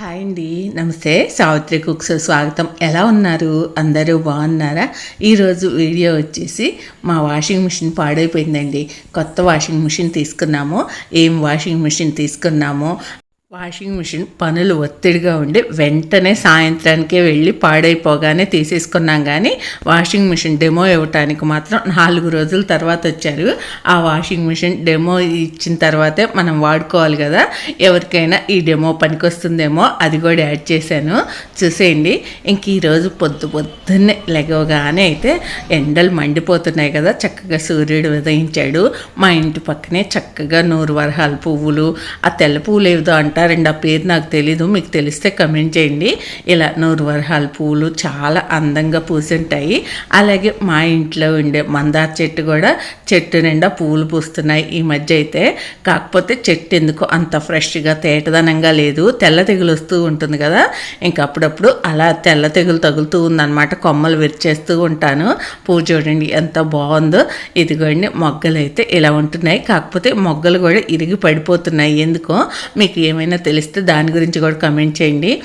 Hi అండి. నమస్తే. Savitri cooks స్వాగతం. ఎలా ఉన్నారు? అందరూ బాగున్నారా? ఈరోజు వీడియో వచ్చేసి మా వాషింగ్ మిషన్ పాడైపోయిందండి. కొత్త వాషింగ్ మిషన్ తీసుకున్నాము. ఏం వాషింగ్ మిషన్ తీసుకున్నామో? వాషింగ్ మిషన్ పనులు ఒత్తిడిగా ఉండి వెంటనే సాయంత్రానికే వెళ్ళి పాడైపోగానే తీసేసుకున్నాం కానీ వాషింగ్ మిషన్ డెమో ఇవ్వటానికి మాత్రం నాలుగు రోజుల తర్వాత వచ్చారు. ఆ వాషింగ్ మిషన్ డెమో ఇచ్చిన తర్వాతే మనం వాడుకోవాలి కదా. ఎవరికైనా ఈ డెమో పనికొస్తుందేమో అది కూడా యాడ్ చేశాను. చూసేయండి. ఇంక ఈరోజు పొద్దు పొద్దున్నే లెగవగానే అయితే ఎండలు మండిపోతున్నాయి కదా. చక్కగా సూర్యుడు ఉదయించాడు. మా ఇంటి పక్కనే చక్కగా నూరు వరహాల పువ్వులు ఆ తెల్ల పువ్వులు ఏదో అంటారు అంటారండి ఆ పేరు నాకు తెలీదు. మీకు తెలిస్తే కమెంట్ చేయండి. ఇలా నూరు వరహాల చాలా అందంగా పూసుంటాయి. అలాగే మా ఇంట్లో ఉండే మందార చెట్టు కూడా చెట్టు నిండా పూలు పూస్తున్నాయి ఈ మధ్య అయితే. కాకపోతే చెట్టు ఎందుకో అంత ఫ్రెష్గా తేటదనంగా లేదు. తెల్ల తెగులు వస్తూ ఉంటుంది కదా. ఇంకా అప్పుడప్పుడు అలా తెల్ల తెగులు తగులుతూ ఉందన్నమాట. కొమ్మలు విరిచేస్తూ ఉంటాను. పూజ చూడండి ఎంత బాగుందో. ఇదిగోండి మొగ్గలు అయితే ఇలా ఉంటున్నాయి. కాకపోతే మొగ్గలు కూడా ఇరిగి పడిపోతున్నాయి. ఎందుకో? మీకు ఏమైనా తెలిస్తే దాని గురించి కూడా కమెంట్ చేయండి.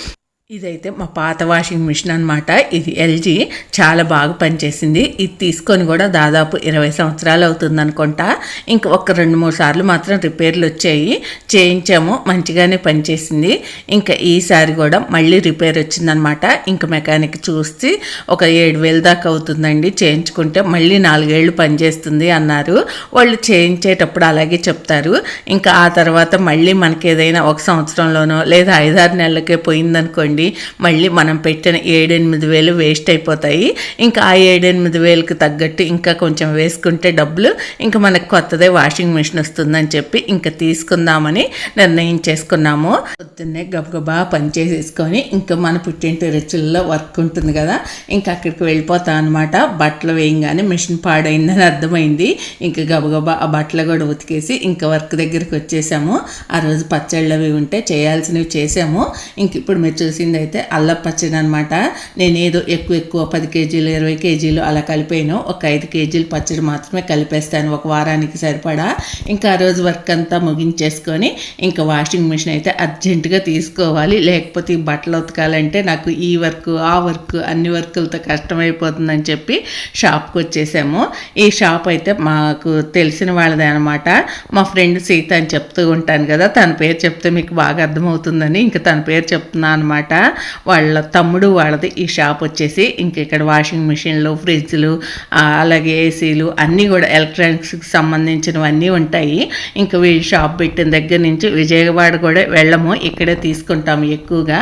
ఇదైతే మా పాత వాషింగ్ మిషన్ అనమాట ఇది ఎల్జీ. చాలా బాగా పనిచేసింది. ఇది తీసుకొని కూడా దాదాపు ఇరవై సంవత్సరాలు అవుతుంది అనుకుంటా. ఇంక ఒక రెండు మూడు సార్లు మాత్రం రిపేర్లు వచ్చాయి. చేయించాము. మంచిగానే పనిచేసింది. ఇంకా ఈసారి కూడా మళ్ళీ రిపేర్ వచ్చిందనమాట ఇంక మెకానిక్ చూసి ఒక ఏడు వేలు దాకా అవుతుందండి. చేయించుకుంటే మళ్ళీ నాలుగేళ్ళు పనిచేస్తుంది అన్నారు. వాళ్ళు చేయించేటప్పుడు అలాగే చెప్తారు. ఇంకా ఆ తర్వాత మళ్ళీ మనకి ఏదైనా ఒక సంవత్సరంలోనో లేదా ఐదారు నెలలకే పోయిందనుకోండి మళ్ళీ మనం పెట్టిన ఏడెనిమిది వేలు వేస్ట్ అయిపోతాయి. ఇంకా ఆ ఏడెనిమిది వేలకు తగ్గట్టు ఇంకా కొంచెం వేసుకుంటే డబ్బులు. ఇంకా మనకు కొత్తదే వాషింగ్ మిషన్ వస్తుందని చెప్పి ఇంకా తీసుకుందామని నిర్ణయం చేసుకున్నాము. పొద్దున్నే గబగబా పని చేసేసుకొని ఇంకా మన పుట్టింటి రుచుల్లో వర్క్ ఉంటుంది కదా. ఇంకా అక్కడికి వెళ్ళిపోతాం అనమాట బట్టలు వేయంగానే మిషన్ పాడైందని అర్థమైంది. ఇంకా గబగబా ఆ బట్టలు కూడా ఉతికేసి ఇంకా వర్క్ దగ్గరికి వచ్చేసాము. ఆ రోజు పచ్చళ్ళు అవి ఉంటే చేయాల్సినవి చేసాము. ఇంక ఇప్పుడు మీరు చూసింది అయితే అల్లం పచ్చడి అనమాట నేనేదో ఎక్కువ ఎక్కువ పది కేజీలు ఇరవై కేజీలు అలా కలిపాను. ఒక ఐదు కేజీలు పచ్చడి మాత్రమే కలిపేస్తాను. ఒక వారానికి సరిపడా. ఇంకా ఆ రోజు వర్క్ అంతా ముగించేసుకొని ఇంకా వాషింగ్ మిషన్ అయితే అర్జెంటుగా తీసుకోవాలి. లేకపోతే ఈ బట్టలు ఉతకాలంటే నాకు ఈ వర్క్ ఆ వర్క్ అన్ని వర్కులతో కష్టమైపోతుందని చెప్పి షాప్కి వచ్చేసాము. ఈ షాప్ అయితే మాకు తెలిసిన వాళ్ళదే అనమాట మా ఫ్రెండ్ సీత అని చెప్తూ ఉంటాను కదా. తన పేరు చెప్తే మీకు బాగా అర్థమవుతుందని ఇంకా తన పేరు చెప్తున్నా అనమాట వాళ్ళ తమ్ముడు వాళ్ళది ఈ షాప్ వచ్చేసి ఇంక ఇక్కడ వాషింగ్ మిషన్లు ఫ్రిడ్జ్లు అలాగే ఏసీలు అన్నీ కూడా ఎలక్ట్రానిక్స్కి సంబంధించినవన్నీ ఉంటాయి. ఇంకా వీళ్ళు షాప్ పెట్టిన దగ్గర నుంచి విజయవాడ కూడా వెళ్ళము. ఇక్కడే తీసుకుంటాము ఎక్కువగా.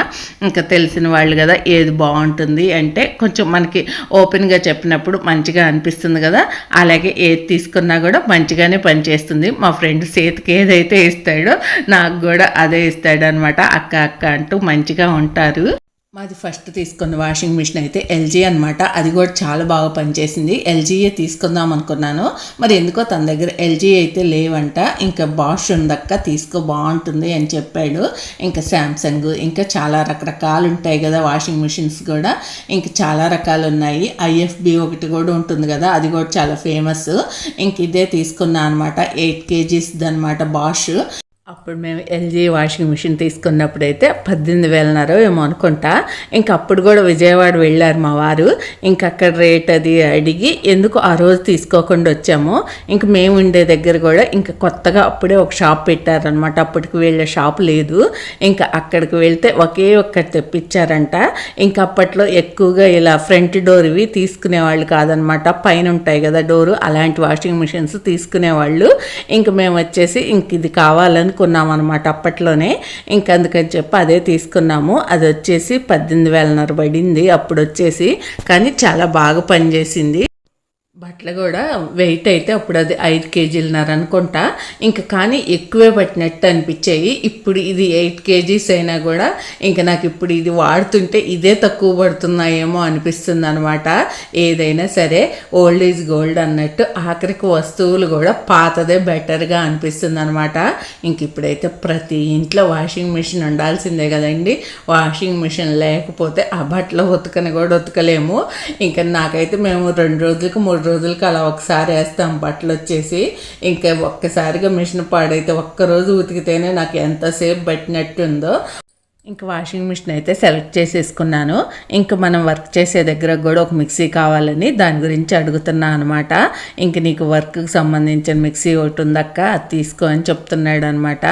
ఇంకా తెలిసిన వాళ్ళు కదా ఏది బాగుంటుంది అంటే కొంచెం మనకి ఓపెన్గా చెప్పినప్పుడు మంచిగా అనిపిస్తుంది కదా. అలాగే ఏది తీసుకున్నా కూడా మంచిగానే పనిచేస్తుంది. మా ఫ్రెండ్ సేతికి ఏదైతే ఇస్తాడో నాకు కూడా అదే ఇస్తాడనమాట. అక్క అక్క అంటూ మంచిగా ఉంటాను అంటారు మాది ఫస్ట్ తీసుకున్న వాషింగ్ మిషన్ అయితే ఎల్జీ అనమాట అది కూడా చాలా బాగా పనిచేసింది. ఎల్జీయే తీసుకుందాం అనుకున్నాను. మరి ఎందుకో తన దగ్గర ఎల్జీ అయితే లేవంట. ఇంకా బాష్ ఉందక్క తీసుకో బాగుంటుంది అని చెప్పాడు. ఇంకా శాంసంగ్ ఇంకా చాలా రకరకాలు ఉంటాయి కదా వాషింగ్ మిషన్స్ కూడా. ఇంకా చాలా రకాలు ఉన్నాయి. ఐఎఫ్బి ఒకటి కూడా ఉంటుంది కదా అది కూడా చాలా ఫేమస్ ఇంక ఇదే తీసుకున్నా అనమాట ఎయిట్ కేజీస్ అనమాట బాష్ అప్పుడు మేము ఎల్జీ వాషింగ్ మిషన్ అయితే పద్దెనిమిది వేలన్నర ఏమో అనుకుంటా. ఇంకా అప్పుడు కూడా విజయవాడ వెళ్ళారు మా వారు. ఇంకా అక్కడ రేట్ అది అడిగి ఎందుకు ఆ రోజు తీసుకోకుండా వచ్చాము. ఇంక మేము ఉండే దగ్గర కూడా ఇంకా కొత్తగా అప్పుడే ఒక షాప్ పెట్టారనమాట అప్పటికి వెళ్ళే షాప్ లేదు. ఇంకా అక్కడికి వెళ్తే ఒకే ఒక్కటి తెప్పించారంట. ఇంకా అప్పట్లో ఎక్కువగా ఇలా ఫ్రంట్ డోర్ ఇవి తీసుకునేవాళ్ళు కాదనమాట పైన ఉంటాయి కదా డోరు అలాంటి వాషింగ్ మిషన్స్ తీసుకునేవాళ్ళు. ఇంక మేము వచ్చేసి ఇంక ఇది కావాలని కావాలనుకున్నాం అనమాట అప్పట్లోనే ఇంకందుకని చెప్పి అదే తీసుకున్నాము. అది వచ్చేసి పద్దెనిమిది వేలన్నర పడింది. అప్పుడు వచ్చేసి కానీ చాలా బాగా పనిచేసింది. బట్టలు కూడా వెయిట్ అయితే అప్పుడు అది ఐదు కేజీలన్నర అనుకుంటా. ఇంకా కానీ ఎక్కువే పట్టినట్టు అనిపించాయి. ఇప్పుడు ఇది ఎయిట్ కేజీస్ అయినా కూడా ఇంకా నాకు ఇప్పుడు ఇది వాడుతుంటే ఇదే తక్కువ పడుతున్నాయేమో అనిపిస్తుంది అనమాట ఏదైనా సరే ఓల్డ్ ఈజ్ గోల్డ్ అన్నట్టు ఆఖరికి వస్తువులు కూడా పాతదే బెటర్గా అనిపిస్తుంది అనమాట ఇంక ఇప్పుడైతే ప్రతి ఇంట్లో వాషింగ్ మిషన్ ఉండాల్సిందే కదండి. వాషింగ్ మిషన్ లేకపోతే ఆ బట్టలు ఉతకని కూడా ఉతకలేము. ఇంకా నాకైతే మేము రెండు రోజులకు మూడు రోజులకి అలా ఒకసారి వేస్తాం. బట్టలు వచ్చేసి ఇంకా ఒక్కసారిగా మిషన్ పాడైతే ఒక్కరోజు ఉతికితేనే నాకు ఎంతసేపు పట్టినట్టుందో. ఇంక వాషింగ్ మిషన్ అయితే సెలెక్ట్ చేసేసుకున్నాను. ఇంకా మనం వర్క్ చేసే దగ్గర కూడా ఒక మిక్సీ కావాలని దాని గురించి అడుగుతున్నా అనమాట ఇంక నీకు వర్క్కి సంబంధించిన మిక్సీ ఒకటి ఉందక్క అది తీసుకో అని చెప్తున్నాడు అనమాట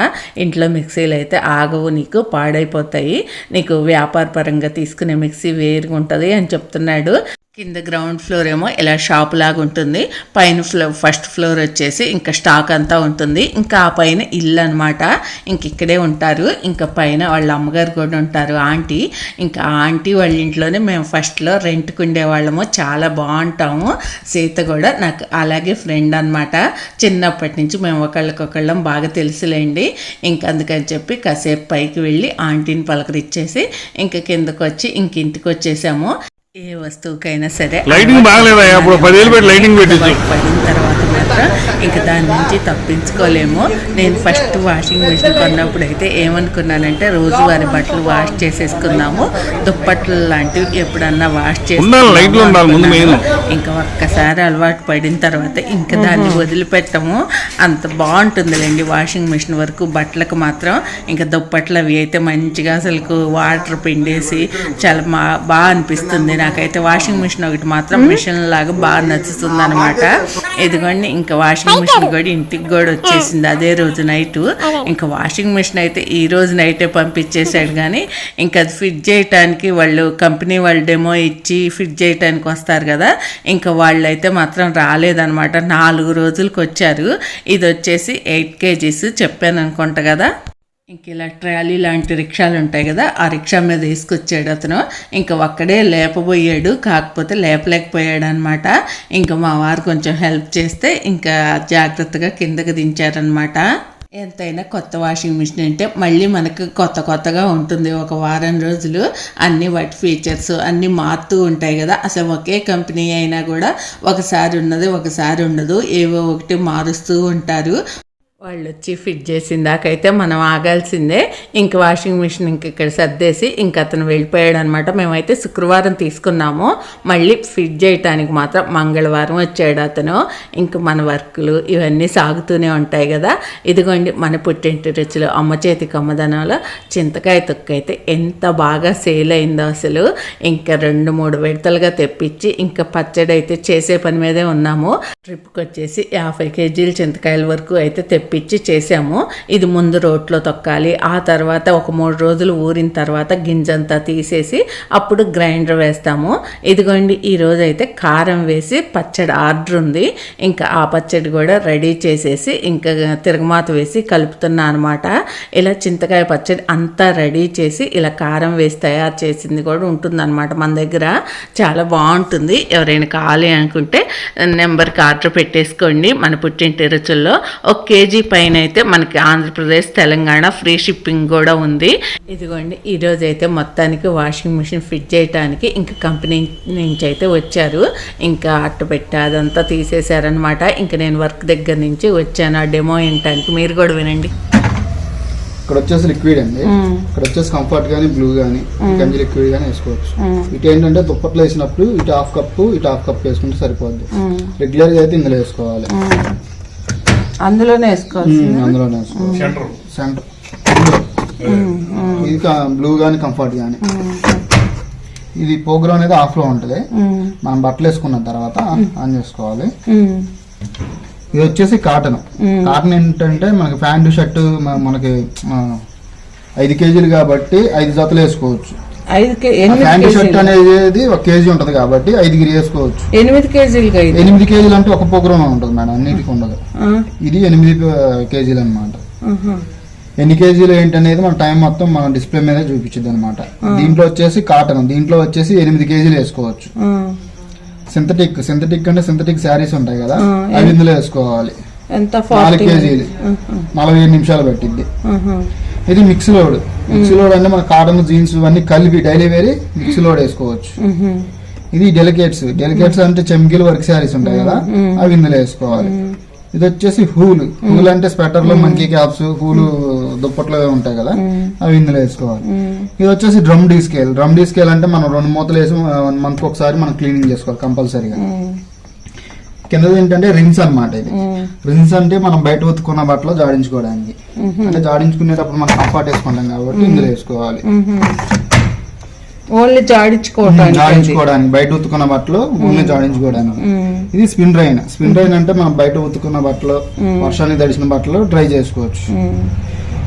ఇంట్లో మిక్సీలు అయితే ఆగవు నీకు పాడైపోతాయి. నీకు వ్యాపార పరంగా తీసుకునే మిక్సీ వేరుగా ఉంటుంది అని చెప్తున్నాడు. కింద గ్రౌండ్ ఫ్లోర్ ఏమో ఇలా షాప్ లాగా ఉంటుంది. పైన ఫ్లో ఫస్ట్ ఫ్లోర్ వచ్చేసి ఇంకా స్టాక్ అంతా ఉంటుంది. ఇంకా ఆ పైన ఇల్లు అనమాట ఇంక ఇక్కడే ఉంటారు. ఇంకా పైన వాళ్ళ అమ్మగారు కూడా ఉంటారు ఆంటీ. ఇంకా ఆంటీ వాళ్ళ ఇంట్లోనే మేము ఫస్ట్లో రెంట్కి ఉండేవాళ్ళము. చాలా బాగుంటాము. సీత కూడా నాకు అలాగే ఫ్రెండ్ అనమాట చిన్నప్పటి నుంచి మేము ఒకళ్ళకొకళ్ళం బాగా తెలుసులేండి. ఇంక అందుకని చెప్పి కాసేపు పైకి వెళ్ళి ఆంటీని పలకరిచ్చేసి ఇంక కిందకు వచ్చి ఇంక ఇంటికి వచ్చేసాము. ఏ వస్తువుకైనా సరే లైటింగ్ బాగలేదా అప్పుడు పదివేలు పెట్టి లైటింగ్ పడిన తర్వాత మాత్రం ఇంక దాని నుంచి తప్పించుకోలేము. నేను ఫస్ట్ వాషింగ్ మిషన్ కొన్నప్పుడు అయితే ఏమనుకున్నానంటే రోజువారి బట్టలు వాష్ చేసేసుకుందాము. దుప్పట్లు లాంటివి ఎప్పుడన్నా వాష్ మెయిన్. ఇంకా ఒక్కసారి అలవాటు పడిన తర్వాత ఇంకా దాన్ని వదిలిపెట్టము. అంత బాగుంటుందిలేండి వాషింగ్ మిషన్ వరకు. బట్టలకు మాత్రం ఇంకా దుప్పట్లు అవి అయితే మంచిగా అసలు వాటర్ పిండేసి చాలా బాగా అనిపిస్తుంది. నాకైతే వాషింగ్ మిషన్ ఒకటి మాత్రం మిషన్ లాగా బాగా నచ్చుతుంది అనమాట ఇదిగోండి ఇంకా వాషింగ్ మిషన్ కూడా ఇంటికి కూడా వచ్చేసింది అదే రోజు నైట్ ఇంకా వాషింగ్ మిషన్ అయితే ఈ రోజు నైటే పంపించేశాడు కానీ ఇంకా అది ఫిట్ చేయటానికి వాళ్ళు కంపెనీ వాళ్ళు డెమో ఇచ్చి ఫిట్ చేయటానికి వస్తారు కదా ఇంకా వాళ్ళు అయితే మాత్రం రాలేదన్నమాట. నాలుగు రోజులకు వచ్చారు ఇది వచ్చేసి ఎయిట్ కేజీస్ చెప్పాను అనుకుంటా కదా. ఇంక ఇలా ట్రాలీ లాంటి రిక్షాలు ఉంటాయి కదా ఆ రిక్షా మీద తీసుకొచ్చాడు అతను. ఇంకా ఒక్కడే లేపబోయాడు కాకపోతే లేపలేకపోయాడు అనమాట ఇంకా మా వారు కొంచెం హెల్ప్ చేస్తే ఇంకా జాగ్రత్తగా కిందకి దించారనమాట. ఎంతైనా కొత్త వాషింగ్ మిషన్ అంటే మళ్ళీ మనకు కొత్త కొత్తగా ఉంటుంది. ఒక వారం రోజులు అన్ని వాటి ఫీచర్స్ అన్నీ మారుతూ ఉంటాయి కదా. అసలు ఒకే కంపెనీ అయినా కూడా ఒకసారి ఉన్నది ఒకసారి ఉండదు. ఏవో ఒకటి మారుస్తూ ఉంటారు. వాళ్ళు వచ్చి ఫిట్ చేసిన దాకైతే మనం ఆగాల్సిందే. ఇంక వాషింగ్ మిషన్ ఇంక ఇక్కడ సర్దేసి ఇంక అతను వెళ్ళిపోయాడు అనమాట మేమైతే శుక్రవారం తీసుకున్నాము. మళ్ళీ ఫిట్ చేయటానికి మాత్రం మంగళవారం వచ్చాడు అతను. ఇంక మన వర్కులు ఇవన్నీ సాగుతూనే ఉంటాయి కదా. ఇదిగోండి మన పుట్టింటి రుచులు అమ్మ చేతి కమ్మదనంలో. చింతకాయ తొక్క అయితే ఎంత బాగా సేల్ అయిందో అసలు. ఇంకా రెండు మూడు విడతలుగా తెప్పించి ఇంకా పచ్చడి అయితే చేసే పని మీదే ఉన్నాము. ట్రిప్కి వచ్చేసి యాభై కేజీలు చింతకాయల వరకు అయితే తెప్పి తెప్పించి చేసాము ఇది ముందు రోట్లో తొక్కాలి. ఆ తర్వాత ఒక మూడు రోజులు ఊరిన తర్వాత గింజంతా తీసేసి అప్పుడు గ్రైండర్ వేస్తాము. ఇదిగోండి ఈరోజు అయితే కారం వేసి పచ్చడి ఆర్డర్ ఉంది. ఇంకా ఆ పచ్చడి కూడా రెడీ చేసేసి ఇంకా తిరగమాత వేసి కలుపుతున్నా అనమాట ఇలా చింతకాయ పచ్చడి అంతా రెడీ చేసి ఇలా కారం వేసి తయారు చేసింది కూడా ఉంటుందన్నమాట మన దగ్గర. చాలా బాగుంటుంది. ఎవరైనా కావాలి అనుకుంటే నెంబర్కి ఆర్డర్ పెట్టేసుకోండి మన పుట్టింటి రుచుల్లో. ఒక కేజీ పైన అయితే మనకి ఆంధ్రప్రదేశ్ తెలంగాణ ఫ్రీ షిప్పింగ్ కూడా ఉంది. ఇదిగోండి ఈరోజు అయితే మొత్తానికి వాషింగ్ మిషన్ ఫిట్ చేయడానికి ఇంకా కంపెనీ నుంచి అయితే వచ్చారు. ఇంకా అట్ట పెట్టి అదంతా తీసేశారనమాట ఇంకా నేను వర్క్ దగ్గర నుంచి వచ్చాను. ఆ డెమో వినటానికి మీరు కూడా వినండి. ఇక్కడ వచ్చేసి లిక్విడ్ అండి. ఇక్కడ వచ్చేసి కంఫర్ట్ కానీ బ్లూ కానీ గంజి లిక్విడ్ కానీ వేసుకోవచ్చు. ఇటు ఏంటంటే దుప్పట్లో వేసినప్పుడు ఇటు హాఫ్ కప్పు ఇటు హాఫ్ కప్ వేసుకుంటే సరిపోద్ది. రెగ్యులర్గా అయితే ఇందులో వేసుకోవాలి. అందులోనే అందులోనే వేసుకోవాలి. సెంటర్ ఇది బ్లూ కానీ కంఫర్ట్ కానీ ఇది ప్రోగ్రామ్ అనేది ఆఫ్లో ఉంటది. మనం బట్టలు వేసుకున్న తర్వాత ఆన్ చేసుకోవాలి. ఇది వచ్చేసి కాటన్ కాటన్ ఏంటంటే మనకి ప్యాంటు షర్టు మనకి ఐదు కేజీలు కాబట్టి ఐదు జతలు వేసుకోవచ్చు. ఐదు షర్ట్ అనేది ఒక కేజీ ఉంటది కాబట్టి ఐదుగురు వేసుకోవచ్చు ఎనిమిది కేజీలు అంటే ఒక ప్రోగ్రామ్ ఉంటుంది మేడం అన్నిటికీ ఉండదు. ఇది ఎనిమిది కేజీలు అనమాట. ఎన్ని కేజీలు ఏంటనేది మన టైం మొత్తం మనం డిస్ప్లే మీద చూపించింది అనమాట దీంట్లో వచ్చేసి కాటన్ దీంట్లో వచ్చేసి ఎనిమిది కేజీలు వేసుకోవచ్చు. సింథటిక్ సింథటిక్ అంటే సింథటిక్ శారీస్ ఉంటాయి కదా అవి ఇందులో వేసుకోవాలి. నాలుగు కేజీలు. నలభై ఐదు నిమిషాలు పట్టింది. ఇది మిక్స్ లోడ్. మిక్స్ లోడ్ అంటే మన కాటన్ జీన్స్ ఇవన్నీ కలిపి డైలీ వేరి మిక్స్ లోడ్ వేసుకోవచ్చు. ఇది డెలికేట్స్. డెలికేట్స్ అంటే చెమ్కిల్ వర్క్ శారీస్ ఉంటాయి కదా అవి ఇందులో వేసుకోవాలి. ఇది వచ్చేసి హూలు. హూలు అంటే స్వెటర్లో మంకీ క్యాప్స్ హూలు దుప్పట్లో ఉంటాయి కదా అవి ఇందులో వేసుకోవాలి. ఇది వచ్చేసి drum descale. Drum descale అంటే మనం రెండు మూతలు వేసి వన్ మంత్ ఒకసారి మనం క్లీనింగ్ చేసుకోవాలి కంపల్సరీగా. కిందది ఏంటంటే రిన్స్ అన్నమాట ఇది. రిన్స్ అంటే మనం బయట ఉతుకున్న బట్టలు జాడించుకోవడానికి. అంటే జాడించుకునేటప్పుడు మనం కంఫర్ట్ వేసుకుంటాం కాబట్టి ఇందులో వేసుకోవాలి. ఓన్లీ జాడించుకోవటానికి అది. జాడించుకోవడానికి. బయట ఉతుకున్న బట్టలు ఓన్లీ జాడించుకోవడానికి. ఇది స్పిన్ డ్రైన్ స్పిన్ డ్రైన్ అంటే మనం బయట ఉతుకున్న బట్టలు వర్షానికి తడిసిన బట్టలు డ్రై చేసుకోవచ్చు.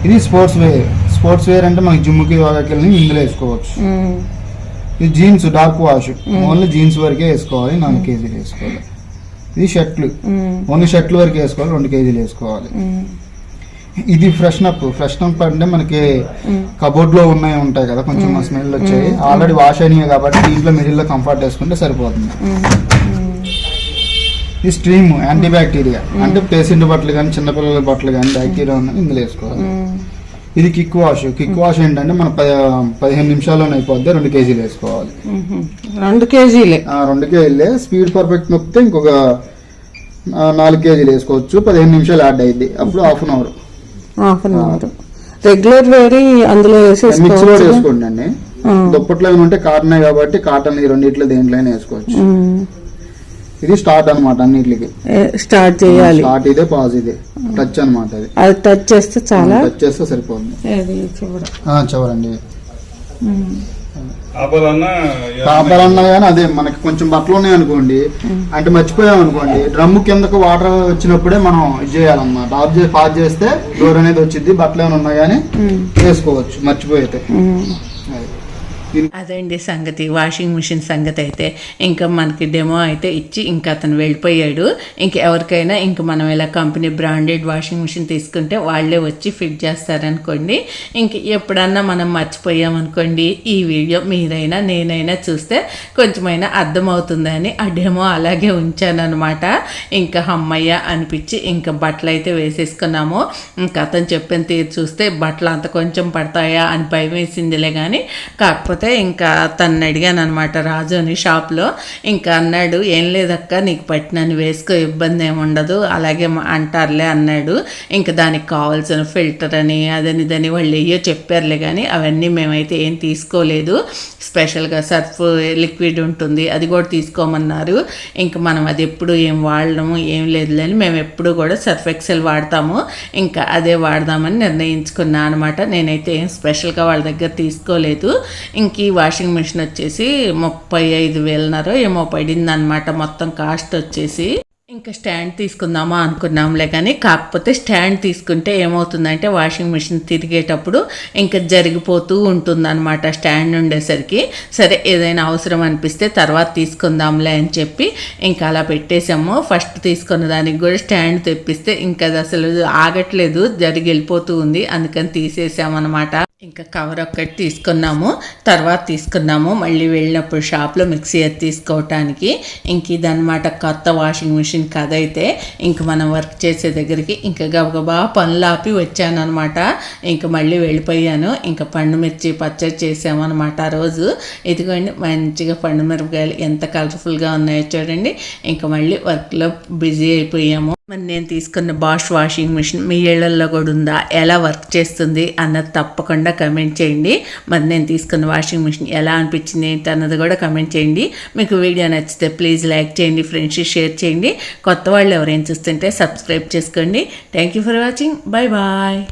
ఇది స్పోర్ట్స్ వేర్ స్పోర్ట్స్ వేర్ అంటే మనకి జిమ్కి వెళ్ళి ఇందులో వేసుకోవచ్చు. ఇది jeans dark wash only jeans వరకే వేసుకోవాలి. నాలుగు కేజీలు వేసుకోవాలి. ఇది షర్ట్లు. ఓన్లీ షర్ట్లు వరకు వేసుకోవాలి రెండు కేజీలు వేసుకోవాలి. ఇది ఫ్రెషన్ అప్ ఫ్రెషన్ అప్ అంటే మనకి కబోర్డ్లో ఉన్నాయి ఉంటాయి కదా కొంచెం స్మెల్ వచ్చాయి ఆల్రెడీ వాష్ అయినాయి కాబట్టి దీంట్లో మిడిల్లో కంఫర్ట్ వేసుకుంటే సరిపోతుంది. ఈ స్ట్రీమ్ యాంటీ బ్యాక్టీరియా అంటే పేషెంట్ బట్టలు కానీ చిన్నపిల్లల బట్టలు కానీ బ్యాక్టీరియా ఉన్నాయి ఇందులో వేసుకోవాలి. ఇది కిక్ వాష్. కిక్ వాష్ ఏంటంటే మన పదిహేను నిమిషాల్లోనే అయిపోద్ది రెండు కేజీలు వేసుకోవాలి. రెండు కేజీలే. రెండు కేజీలే. స్పీడ్ పర్ఫెక్ట్ నొక్కితే ఇంకొక నాలుగు కేజీలు వేసుకోవచ్చు. పదిహేను నిమిషాలు యాడ్ అయింది అప్పుడు half an hour. Half an hour. Regular వేరి అందులో మిక్స్లో వేసేసుకోవచ్చు వేసుకోండి అండి. దుప్పట్లో ఏమైనా ఉంటే కాటన్ కాబట్టి కాటన్ ఈ రెండిట్లో దేంట్లో వేసుకోవచ్చు. ఇది స్టార్ట్ అన్నమాట అన్నిటికి. స్టార్ట్ చేయాలి. స్టార్ట్ ఇదే పాజ్ ఇదే. టచ్ అన్నమాట అది. అది టచ్ చేస్తే చాలా టచ్ చేస్తే సరిపోతుంది. అది చూడ ఆ, చివరండి. ఆపాలన్నా కాపర్ అన్నా కానీ అదే మనకి కొంచెం బట్టలు ఉన్నాయి అనుకోండి. అంటే మర్చిపోయాం అనుకోండి. డ్రమ్ము కిందకు వాటర్ వచ్చినప్పుడే మనం ఇది చేయాలన్నమాట. ఆఫ్ చేసి పాజ్ చేస్తే డోర్ అనేది వచ్చింది బట్టలు ఏమైనా ఉన్నా కానీ వేసుకోవచ్చు మర్చిపోయితే. అదండి సంగతి. వాషింగ్ మిషన్ సంగతి అయితే ఇంకా మనకి డెమో అయితే ఇచ్చి ఇంకా అతను వెళ్ళిపోయాడు. ఇంక ఎవరికైనా ఇంక మనం ఇలా కంపెనీ బ్రాండెడ్ వాషింగ్ మిషన్ తీసుకుంటే వాళ్ళే వచ్చి ఫిట్ చేస్తారనుకోండి. ఇంక ఎప్పుడన్నా మనం మర్చిపోయామనుకోండి ఈ వీడియో మీరైనా నేనైనా చూస్తే కొంచెమైనా అర్థమవుతుందని ఆ డెమో అలాగే ఉంచానమాట ఇంకా అమ్మయ్య అనిపించి ఇంకా బట్టలు అయితే వేసేసుకున్నాము. ఇంకా అతను చెప్పిన తీరు చూస్తే బట్టలు అంత కొంచెం పడతాయా అని భయం వేసిందిలే కానీ కాకపోతే ఇంకా తను అడిగాను అనమాట రాజు అని షాప్లో ఇంకా అన్నాడు ఏం లేదక్క నీకు పట్టినని వేసుకో ఇబ్బంది ఏమి ఉండదు. అలాగే అంటారులే అన్నాడు ఇంకా దానికి కావాల్సిన ఫిల్టర్ అని అదని ఇదని వాళ్ళు ఏయో చెప్పారులే కానీ అవన్నీ మేమైతే ఏం తీసుకోలేదు. స్పెషల్గా సర్ఫ్ లిక్విడ్ ఉంటుంది అది కూడా తీసుకోమన్నారు. ఇంకా మనం అది ఎప్పుడు ఏం వాడము ఏం లేదులేని మేము ఎప్పుడు కూడా సర్ఫ్ ఎక్సెల్ వాడతాము. ఇంకా అదే వాడదామని నిర్ణయించుకున్నా అనమాట నేనైతే ఏం స్పెషల్గా వాళ్ళ దగ్గర తీసుకోలేదు. ఇంక ఈ వాషింగ్ మిషన్ వచ్చేసి ముప్పై ఐదు వేలన్నర ఏమో పడింది అనమాట మొత్తం కాస్ట్ వచ్చేసి ఇంకా స్టాండ్ తీసుకుందామా అనుకున్నాంలే కానీ కాకపోతే స్టాండ్ తీసుకుంటే ఏమవుతుందంటే వాషింగ్ మిషన్ తిరిగేటప్పుడు ఇంకా జరిగిపోతూ ఉంటుందన్నమాట స్టాండ్ ఉండేసరికి. సరే ఏదైనా అవసరం అనిపిస్తే తర్వాత తీసుకుందాంలే అని చెప్పి ఇంకా అలా పెట్టేసాము ఫస్ట్ తీసుకున్న దానికి కూడా స్టాండ్ తెప్పిస్తే ఇంకా అది అసలు ఆగట్లేదు జరిగి వెళ్ళిపోతూ ఉంది. అందుకని తీసేసామన్నమాట. ఇంకా కవర్ ఒక్కటి తీసుకున్నాము. తర్వాత తీసుకున్నాము. మళ్ళీ వెళ్ళినప్పుడు షాప్లో మిక్సీ అది తీసుకోవటానికి. ఇంక ఇదనమాట కొత్త వాషింగ్ మిషన్ కథ అయితే. ఇంక మనం వర్క్ చేసే దగ్గరికి ఇంకా గబగబా పనులు ఆపి వచ్చానమాట ఇంక మళ్ళీ వెళ్ళిపోయాను. ఇంకా పండు మిర్చి పచ్చడి చేసామన్నమాట ఆ రోజు. ఇదిగోండి మంచిగా పండు మిరపకాయలు ఎంత కలర్ఫుల్గా ఉన్నాయో చూడండి. ఇంకా మళ్ళీ వర్క్లో బిజీ అయిపోయాము. మరి నేను తీసుకున్న బాష్ వాషింగ్ మిషన్ మీ ఇళ్ళలో కూడా ఉందా? ఎలా వర్క్ చేస్తుంది అన్నది తప్పకుండా కమెంట్ చేయండి. మరి నేను తీసుకున్న వాషింగ్ మిషన్ ఎలా అనిపించింది ఏంటి అన్నది కూడా కమెంట్ చేయండి. మీకు వీడియో నచ్చితే ప్లీజ్ లైక్ చేయండి ఫ్రెండ్స్ షేర్ చేయండి. కొత్త వాళ్ళు ఎవరైనా చూస్తుంటే సబ్స్క్రైబ్ చేసుకోండి. Thank you for watching bye bye